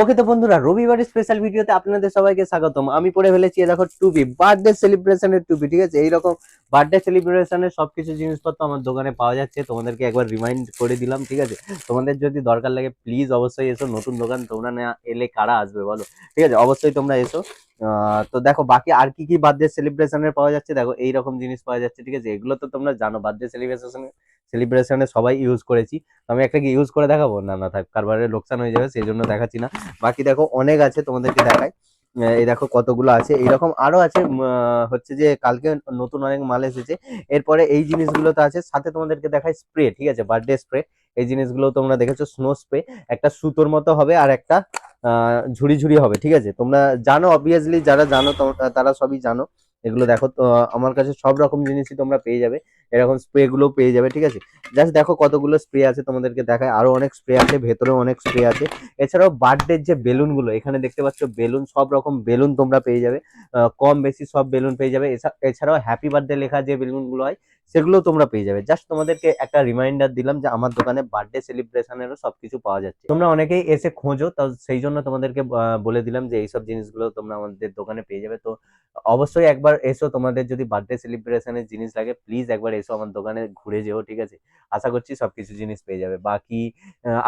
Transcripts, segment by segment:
ওকে তো বন্ধুরা, রবিবারের স্পেশাল ভিডিওতে আপনাদের সবাইকে স্বাগতম। আমি পরে ফেলেছি দেখো টুপি বার্থডে সেলিব্রেশনের টুপি, ঠিক আছে? এইরকম বার্থডে সেলিব্রেশনের সব কিছু জিনিসপত্র আমার দোকানে পাওয়া যাচ্ছে, তোমাদেরকে একবার রিমাইন্ড করে দিলাম, ঠিক আছে? তোমাদের যদি দরকার লাগে প্লিজ অবশ্যই এসো, নতুন দোকান তোমরা না এলে কারা আসবে বলো? ঠিক আছে? অবশ্যই তোমরা এসো। তো দেখো, বাকি আর কি কি বার্থডে সেলিব্রেশনের পাওয়া যাচ্ছে? দেখো, এইরকম জিনিস পাওয়া যাচ্ছে, ঠিক আছে? এগুলো তো তোমরা জানো, বার্থডে সেলিব্রেশন সেলিব্রেশনে সবাই ইউজ করেছি। আমি একটা কি ইউজ করে দেখাবো? না না, থাক কারবারের লোকসান হয়ে যাবে সেই জন্য দেখাচ্ছি না। বাকি দেখো, অনেক আছে তোমাদেরকে দেখাই। এই দেখো, কতগুলো আছে। এরকম আরও আছে হচ্ছে যে কালকে নতুন অনেক মাল এসেছে। এরপরে এই জিনিসগুলো তো আছে, সাথে তোমাদেরকে দেখাই স্প্রে ঠিক আছে? বার্থডে স্প্রে এই জিনিসগুলো তোমরা দেখেছ স্নো স্প্রে একটা সুতোর মতো হবে আর একটা ঝুড়ি ঝুড়ি হবে ঠিক আছে? তোমরা জানো অবভিয়াসলি যারা জানো তারা সবই জানো। এগুলো দেখো, তো আমার কাছে সব রকম জিনিসই তোমরা পেয়ে যাবে। এরকম স্প্রে গুলো পেয়ে যাবে, ঠিক আছে? জাস্ট দেখো কতগুলো স্প্রে আছে তোমাদেরকে দেখায়। আরও অনেক স্প্রে আছে, ভেতরেও অনেক স্প্রে আছে। এছাড়াও বার্থডের যে বেলুনগুলো, এখানে দেখতে পাচ্ছ বেলুন সব রকম বেলুন তোমরা পেয়ে যাবে। কম বেশি সব বেলুন পেয়ে যাবে। এছা- এছাড়াও হ্যাপি বার্থডে লেখা যে বেলুনগুলো হয় সেগুলো তোমরা পেয়ে যাবে। জাস্ট তোমাদেরকে একটা রিমাইন্ডার দিলাম যে আমার দোকানে বার্থডে সেলিব্রেশনেরও সবকিছু পাওয়া যাচ্ছে। তোমরা অনেকেই এসে খোঁজো তো সেই জন্য তোমাদেরকে বলে দিলাম যে এইসব জিনিসগুলো তোমরা আমাদের দোকানে পেয়ে যাবে। তো অবশ্যই একবার এসো, তোমাদের যদি বার্থডে সেলিব্রেশনের জিনিস লাগে প্লিজ একবার এসো আমার দোকানে ঘুরে যেও, ঠিক আছে? আশা করছি সবকিছু জিনিস পেয়ে যাবে। বাকি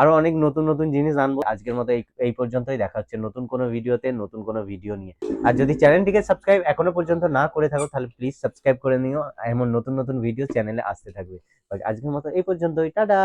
আরও অনেক নতুন নতুন জিনিস আনব। আজকের মতো এই পর্যন্তই। দেখা হচ্ছে নতুন কোনো ভিডিওতে, নতুন কোনো ভিডিও নিয়ে। আর যদি চ্যানেলটিকে সাবস্ক্রাইব এখনও পর্যন্ত না করে থাকো, তাহলে প্লিজ সাবস্ক্রাইব করে নিও। এমন নতুন নতুন ভিডিও চ্যানেলে আসতে থাকবে। আজকের মতো এই পর্যন্তই। টাটা